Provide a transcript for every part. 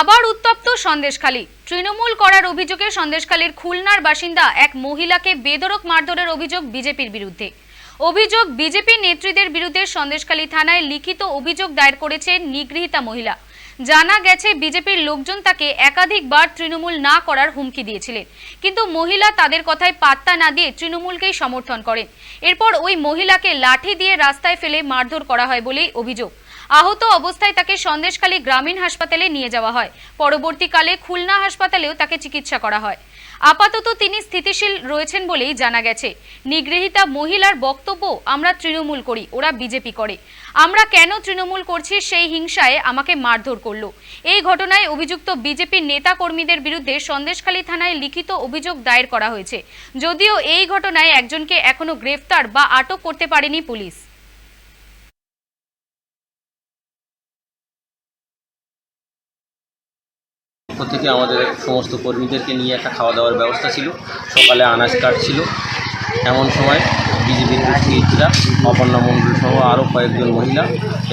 আবার উত্তপ্ত সন্দেশখালী। তৃণমূল করার অভিযোগে সন্দেশখালীর খুলনার বাসিন্দা এক মহিলাকে বেদরক মারধরের অভিযোগ বিজেপির বিরুদ্ধে। অভিযোগ বিজেপি নেত্রীদের বিরুদ্ধে সন্দেশখালী থানায় লিখিত অভিযোগ দায়ের করেছে নিগৃহীতা মহিলা। জানা গেছে, বিজেপির লোকজন তাকে একাধিকবার তৃণমূল না করার হুমকি দিয়েছিলেন। কিন্তু মহিলা তাদের কথায় পাত্তা না দিয়ে তৃণমূলকেই সমর্থন করেন। এরপর ওই মহিলাকে লাঠি দিয়ে রাস্তায় ফেলে মারধর করা হয় বলেই অভিযোগ। আহত অবস্থায় তাকে সন্দেশখালী গ্রামীণ হাসপাতালে নিয়ে যাওয়া হয়। পরবর্তীকালে খুলনা হাসপাতালেও তাকে চিকিৎসা করা হয়। আপাতত তিনি স্থিতিশীল রয়েছেন বলেই জানা গেছে। নিগৃহীতা মহিলার বক্তব্য আমরা তৃণমূল করি, ওরা বিজেপি করে। আমরা কেন তৃণমূল করছি সেই হিংসায় আমাকে মারধর করল। এই ঘটনায় অভিযুক্ত বিজেপির নেতা কর্মীদের বিরুদ্ধে সন্দেশখালী থানায় লিখিত অভিযোগ দায়ের করা হয়েছে। যদিও এই ঘটনায় একজনকে এখনও গ্রেফতার বা আটক করতে পারেনি পুলিশ। পক্ষ থেকে আমাদের সমস্ত কর্মীদেরকে নিয়ে একটা খাওয়া দাওয়ার ব্যবস্থা ছিল। সকালে আনাজ কাটছিল এমন সময় বিজেপির দুষ্কৃতীরা অপর্ণা মণ্ডল সহ আরও কয়েকজন মহিলা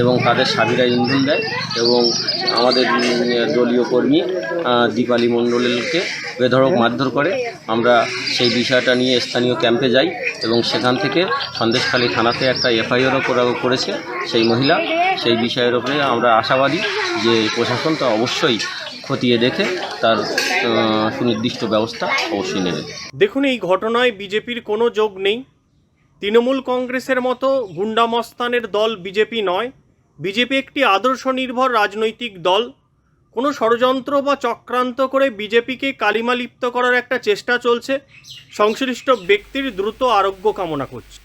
এবং তাদের স্বামীরা ইন্ধন দেয় এবং আমাদের দলীয় কর্মী দীপালি মণ্ডলকে বেধড়ক মারধর করে। আমরা সেই বিষয়টা নিয়ে স্থানীয় ক্যাম্পে যাই এবং সেখান থেকে সন্দেশখালী থানাতে একটা এফআইআরও করা, করেছে সেই মহিলা। সেই বিষয়ের উপরে আমরা আশাবাদী যে প্রশাসন তা অবশ্যই খতিয়ে দেখে তার সুনির্দিষ্ট ব্যবস্থা অবশ্যই নেবে। দেখুন, এই ঘটনায় বিজেপির কোনো যোগ নেই। তৃণমূল কংগ্রেসের মতো গুন্ডামস্তানের দল বিজেপি নয়। বিজেপি একটি আদর্শ নির্ভর রাজনৈতিক দল। কোনো ষড়যন্ত্র বা চক্রান্ত করে বিজেপিকে কালিমালিপ্ত করার একটা চেষ্টা চলছে। সংশ্লিষ্ট ব্যক্তির দ্রুত আরোগ্য কামনা করছে।